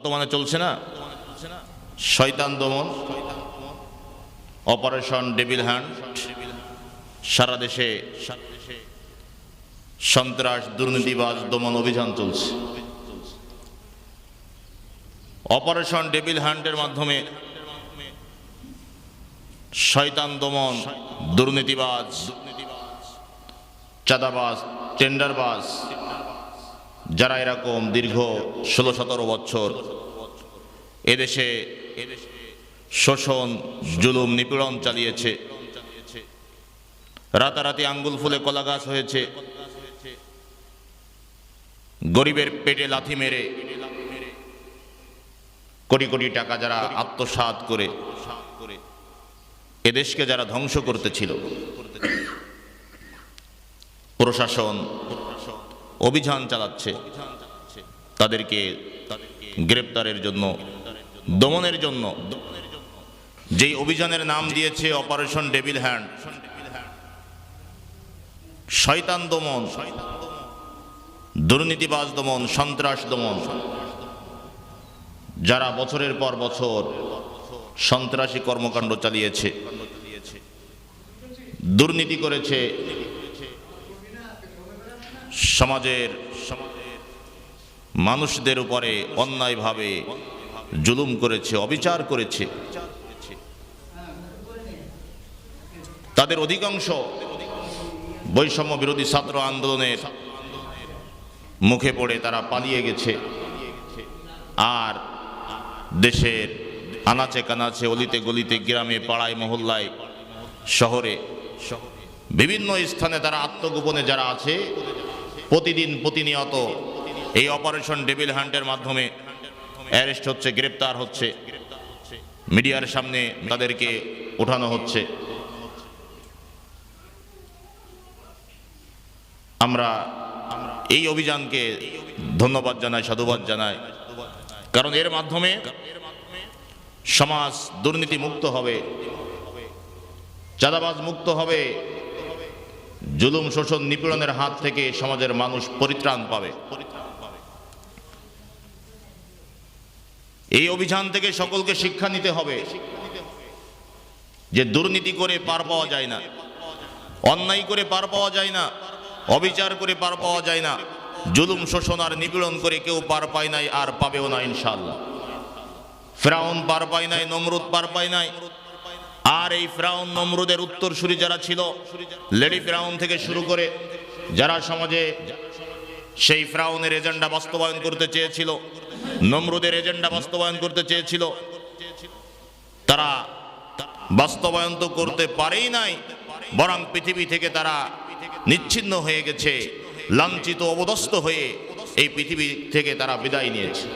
বর্তমানে চলছে না? শয়তান দমন, অপারেশন ডেভিল হ্যান্ড, সারা দেশে সন্ত্রাস, দুর্নীতিবাজ দমন অভিযান চলছে। অপারেশন ডেবিল হ্যান্ডের মাধ্যমে শয়তান দমন, দুর্নীতিবাজ, চাঁদাবাজ, টেন্ডারবাজ যারা এরকম দীর্ঘ ষোলো সতেরো বছর এদেশে শোষণ, জুলুম, নিপীড়ন চালিয়েছে। রাতারাতি আঙ্গুল ফুলে কলা গাছ হয়েছে। গরিবের পেটে লাথি মেরে কোটি কোটি টাকা যারা আত্মসাৎ করে এদেশকে যারা ধ্বংস করতেছিল। প্রশাসন অভিযান চালাচ্ছে। তাদেরকে গ্রেপ্তারের জন্য, দমনের জন্য। যেই অভিযানের নাম দিয়েছে অপারেশন ডেভিল হ্যান্ড। শয়তান দমন, দুর্নীতিবাজ দমন, সন্ত্রাস দমন। যারা বছরের পর বছর সন্ত্রাসী কর্মকাণ্ড চালিয়েছে, দুর্নীতি করেছে সমাজের মানুষদের উপরে অন্যায়ভাবে জুলুম করেছে, অবিচার করেছে। তাদের অধিকাংশ বৈষম্য বিরোধী ছাত্র আন্দোলনের মুখে পড়ে তারা পালিয়ে গেছে। আর দেশের আনাচে কানাচে, অলিতে গলিতে, গ্রামে, পাড়ায়, মহল্লায়, শহরে বিভিন্ন স্থানে তারা আত্মগোপনে যারা আছে প্রতিদিন প্রতিনিয়ত এই অপারেশন ডেভিল হান্টের মাধ্যমে অ্যারেস্ট হচ্ছে, গ্রেপ্তার হচ্ছে। মিডিয়ার সামনে তাদেরকে ওঠানো হচ্ছে। আমরা এই অভিযানকে ধন্যবাদ জানাই, সাধুবাদ জানাই। কারণ এর মাধ্যমে সমাজ দুর্নীতি মুক্ত হবে, চাঁদাবাজ মুক্ত হবে। জুলুম, শোষণ, নিপীড়নের হাত থেকে সমাজের মানুষ পরিত্রাণ পাবে। এই অভিযান থেকে সকলকে শিক্ষা নিতে হবে যে দুর্নীতি করে পার পাওয়া যায় না, অন্যায় করে পার পাওয়া যায় না, অবিচার করে পার পাওয়া যায় না, জুলুম, শোষণ আর নিপীড়ন করে কেউ পার পায় নাই আর পাবেও না ইনশাল্লাহ ফ্রাউন পার পায় নাই, নমরুদ পার পায় নাই আর এই ফ্রাউন নমরুদের উত্তরসূরি যারা ছিল, লেডি ফ্রাউন থেকে শুরু করে যারা সমাজে সেই ফ্রাউনের এজেন্ডা বাস্তবায়ন করতে চেয়েছিল, নমরুদের এজেন্ডা বাস্তবায়ন করতে চেয়েছিল, তারা বাস্তবায়ন তো করতে পারেই নাই, বরং পৃথিবী থেকে তারা নিচ্ছিন্ন হয়ে গেছে, লাঞ্ছিত অবদস্ত হয়ে এই পৃথিবী থেকে তারা বিদায় নিয়েছে।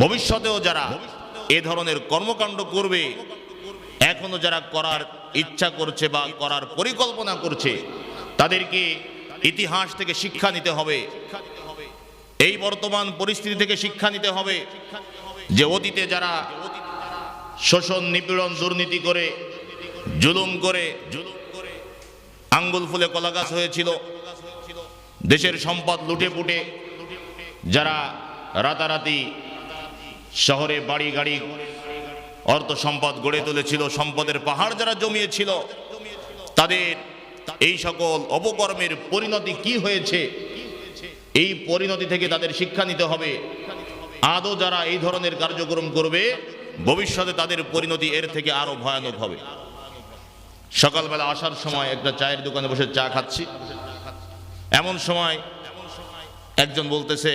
ভবিষ্যতেও যারা এ ধরনের কর্মকাণ্ড করবে। এখনও যারা করার ইচ্ছা করছে বা করার পরিকল্পনা করছে, তাদেরকে ইতিহাস থেকে শিক্ষা নিতে হবে। এই বর্তমান পরিস্থিতি থেকে শিক্ষা নিতে হবে যে অতীতে যারা শোষণ, নিপীড়ন, দুর্নীতি করে, জুলুম করে, আঙ্গুল ফুলে কলাগাছ হয়েছিল, দেশের সম্পদ লুটে পুটে যারা রাতারাতি শহরে বাড়ি গাড়ি অর্থ সম্পদ গড়ে তুলেছিল, সম্পদের পাহাড় যারা জমিয়েছিল, তাদের এই সকল অপকর্মের পরিণতি কি হয়েছে? এই পরিণতি থেকে তাদের শিক্ষা নিতে হবে। আদৌ যারা এই ধরনের কার্যক্রম করবে, ভবিষ্যতে তাদের পরিণতি এর থেকে আরও ভয়ানক হবে। সকালবেলা আসার সময় একটা চায়ের দোকানে বসে চা খাচ্ছি। এমন সময় একজন বলতেছে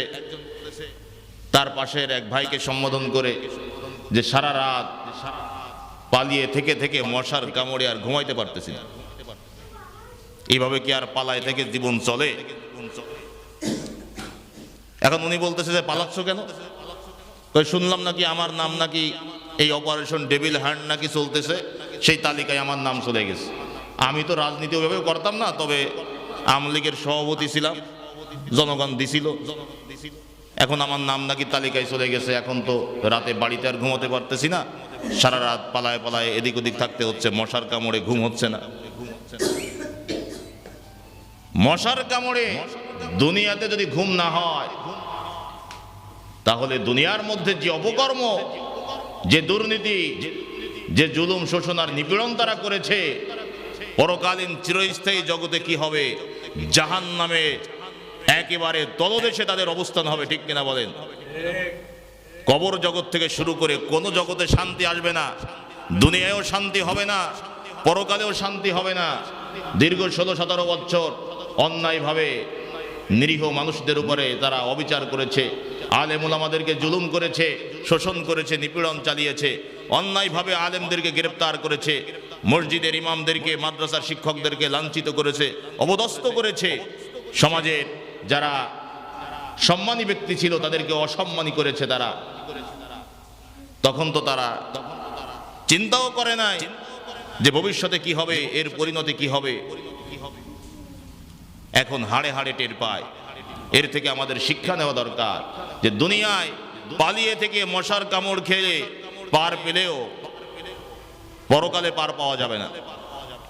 তার পাশের এক ভাইকে সম্বোধন করে যে সারা রাত পালিয়ে থেকে থেকে মশার কামড়ে আর ঘুমাইতে পারতেছি না। এইভাবে কি আর পালায় থেকে জীবন চলে? এখন উনি বলতেছে যে পালাচ্ছ কেন? শুনলাম নাকি আমার নাম নাকি এই অপারেশন ডেভিল হ্যান্ড নাকি চলতেছে, সেই তালিকায় আমার নাম চলে গেছে। আমি তো রাজনীতি ওইভাবে করতাম না, তবে আওয়ামী লীগের সভাপতি ছিলাম, জনগণ দিছিল। এখন আমার নাম নাকি তালিকায় চলে গেছে, এখন তো রাতে বাড়িতে আর ঘুমোতে পারতেছি না। সারা রাত পালায় পালায় এদিক ওদিক থাকতে হচ্ছে, মশার কামড়ে ঘুম হচ্ছে না। মশার কামড়ে দুনিয়াতে যদি ঘুম না হয়, তাহলে দুনিয়ার মধ্যে যে অপকর্ম, যে দুর্নীতি, যে জুলুম, শোষণ আর নিপীড়ন তারা করেছে, পরকালীন চিরস্থায়ী জগতে কি হবে? জাহান নামে একেবারে তলদেশে তাদের অবস্থান হবে, ঠিক কিনা বলেন? কবর জগৎ থেকে শুরু করে কোনো জগতে শান্তি আসবে না, দুনিয়ায়ও শান্তি হবে না, পরকালেও শান্তি হবে না। দীর্ঘ ষোলো, সতেরো বছর অন্যায়ভাবে নিরীহ মানুষদের উপরে তারা অবিচার করেছে, আলেমুল আমাদেরকে জুলুম করেছে, শোষণ করেছে, নিপীড়ন চালিয়েছে, অন্যায়ভাবে আলেমদেরকে গ্রেপ্তার করেছে, মসজিদের ইমামদেরকে, মাদ্রাসার শিক্ষকদেরকে লাঞ্ছিত করেছে অবদস্ত করেছে। সমাজের যারা সম্মানী ব্যক্তি ছিল, তাদেরকে অসম্মানী করেছে তারা। তখন তো তারা চিন্তাও করে নাই যে ভবিষ্যতে কি হবে, এর পরিণতি কি হবে। এখন হাড়ে হাড়ে টের পায়। এর থেকে আমাদের শিক্ষা নেওয়া দরকার যে দুনিয়ায় পালিয়ে থেকে মশার কামড় খেয়ে পার পেলেও পরকালে পার পাওয়া যাবে না।